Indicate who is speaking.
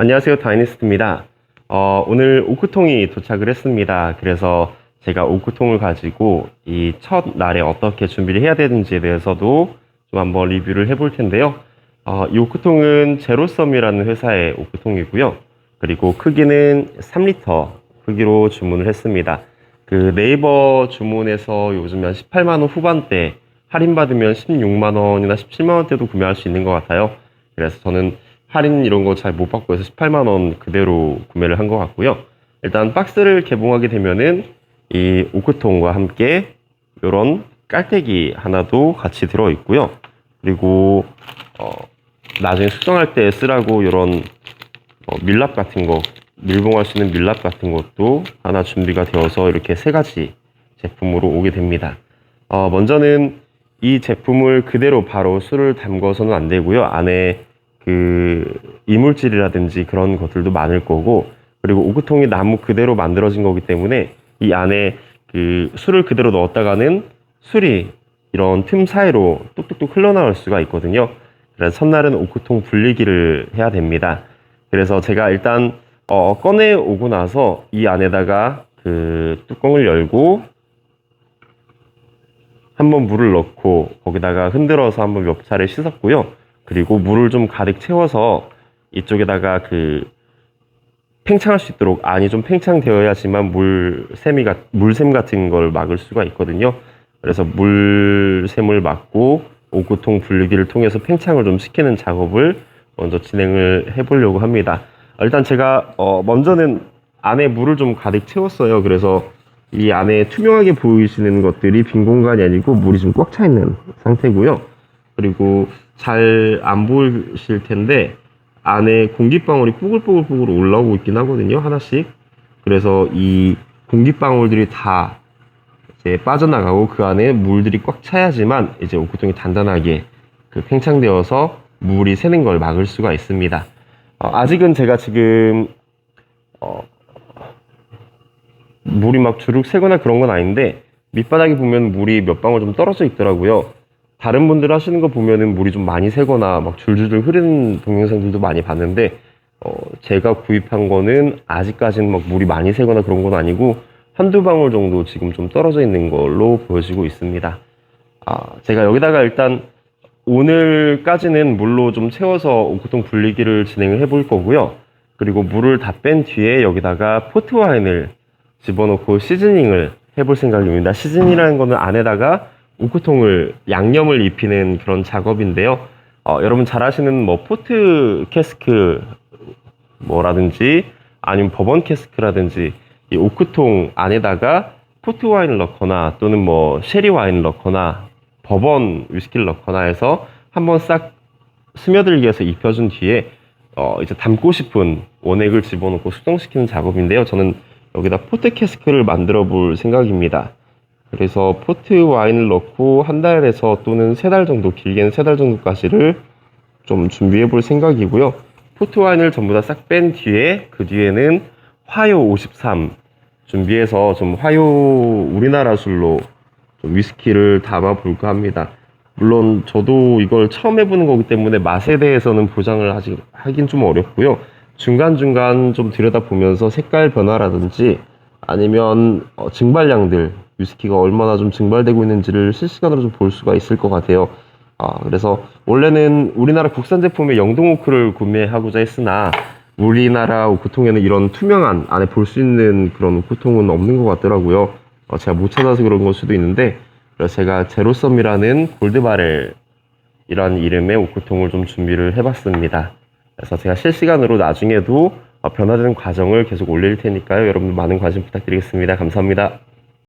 Speaker 1: 안녕하세요. 다이니스트입니다. 어, 오늘 오크통이 도착을 했습니다. 그래서 제가 오크통을 가지고 이 첫 날에 어떻게 준비를 해야 되는지에 대해서도 좀 한번 리뷰를 해볼 텐데요. 어, 이 오크통은 제로썸이라는 회사의 오크통이고요. 그리고 크기는 3리터 크기로 주문을 했습니다. 그 네이버 주문에서 요즘 한 18만원 후반대 할인받으면 16만원이나 17만원대도 구매할 수 있는 것 같아요. 그래서 저는 할인 이런 거 잘 못 받고 해서 18만 원 그대로 구매를 한 것 같고요. 일단 박스를 개봉하게 되면은 이 오크통과 함께 이런 깔때기 하나도 같이 들어 있고요. 그리고 어, 나중에 수정할 때 쓰라고 이런 어, 밀랍 같은 거 밀봉할 수 있는 밀랍 같은 것도 하나 준비가 되어서 이렇게 세 가지 제품으로 오게 됩니다. 어, 먼저는 이 제품을 그대로 바로 술을 담궈서는 안 되고요. 안에 그 이물질이라든지 그런 것들도 많을 거고 그리고 오크통이 나무 그대로 만들어진 거기 때문에 이 안에 그 술을 그대로 넣었다가는 술이 이런 틈 사이로 뚝뚝뚝 흘러나올 수가 있거든요. 그래서 첫날은 오크통 분리기를 해야 됩니다. 그래서 제가 일단 어, 꺼내 오고 나서 이 안에다가 그 뚜껑을 열고 한번 물을 넣고 거기다가 흔들어서 한번 몇 차례 씻었고요. 그리고 물을 좀 가득 채워서 이쪽에다가 그 팽창할 수 있도록 안이 좀 팽창되어야지만 물샘이 물샘 같은 걸 막을 수가 있거든요. 그래서 물샘을 막고 오구통 분리기를 통해서 팽창을 좀 시키는 작업을 먼저 진행을 해보려고 합니다. 일단 제가 어 먼저는 안에 물을 좀 가득 채웠어요. 그래서 이 안에 투명하게 보이시는 것들이 빈 공간이 아니고 물이 좀 꽉 차 있는 상태고요. 그리고 잘 안 보이실 텐데 안에 공기방울이 뽀글뽀글뽀글 올라오고 있긴 하거든요. 하나씩. 그래서 이 공기방울들이 다 이제 빠져나가고 그 안에 물들이 꽉 차야지만 이제 오크통이 단단하게 그 팽창되어서 물이 새는 걸 막을 수가 있습니다. 어, 아직은 제가 지금 어, 물이 막 주룩 새거나 그런 건 아닌데 밑바닥에 보면 물이 몇 방울 좀 떨어져 있더라고요. 다른 분들 하시는 거 보면은 물이 좀 많이 새거나 막 줄줄줄 흐르는 동영상들도 많이 봤는데 어, 제가 구입한 거는 아직까지는 막 물이 많이 새거나 그런 건 아니고 한두 방울 정도 지금 좀 떨어져 있는 걸로 보여지고 있습니다. 아, 제가 여기다가 일단 오늘까지는 물로 좀 채워서 오크통 분리기를 진행을 해볼 거고요. 그리고 물을 다 뺀 뒤에 여기다가 포트 와인을 집어넣고 시즈닝을 해볼 생각입니다. 시즈닝이라는 거는 안에다가 우크통을 양념을 입히는 그런 작업인데요. 어, 여러분 잘 아시는 뭐 포트 캐스크 뭐라든지 아니면 버번 캐스크라든지 이 오크통 안에다가 포트 와인을 넣거나 또는 뭐 쉐리 와인을 넣거나 버번 위스키를 넣거나 해서 한번 싹 스며들게 해서 입혀준 뒤에 어, 이제 담고 싶은 원액을 집어넣고 수정시키는 작업인데요. 저는 여기다 포트 캐스크를 만들어 볼 생각입니다. 그래서 포트 와인을 넣고 한 달에서 또는 세 달 정도, 길게는 세 달 정도까지를 좀 준비해 볼 생각이고요. 포트 와인을 전부 다 싹 뺀 뒤에 그 뒤에는 화요 53 준비해서 좀 화요 우리나라 술로 좀 위스키를 담아 볼까 합니다. 물론 저도 이걸 처음 해보는 거기 때문에 맛에 대해서는 보장을 아직 하긴 좀 어렵고요. 중간중간 좀 들여다보면서 색깔 변화라든지 아니면 어, 증발량들 위스키가 얼마나 좀 증발되고 있는지를 실시간으로 좀 볼 수가 있을 것 같아요. 아, 그래서 원래는 우리나라 국산 제품의 영동 오크를 구매하고자 했으나 우리나라 오크통에는 이런 투명한 안에 볼 수 있는 그런 오크통은 없는 것 같더라고요. 어, 제가 못 찾아서 그런 걸 수도 있는데 그래서 제가 제로썸이라는 골드바렐이라는 이름의 오크통을 좀 준비를 해봤습니다. 그래서 제가 실시간으로 나중에도 어, 변화되는 과정을 계속 올릴 테니까요. 여러분 많은 관심 부탁드리겠습니다. 감사합니다.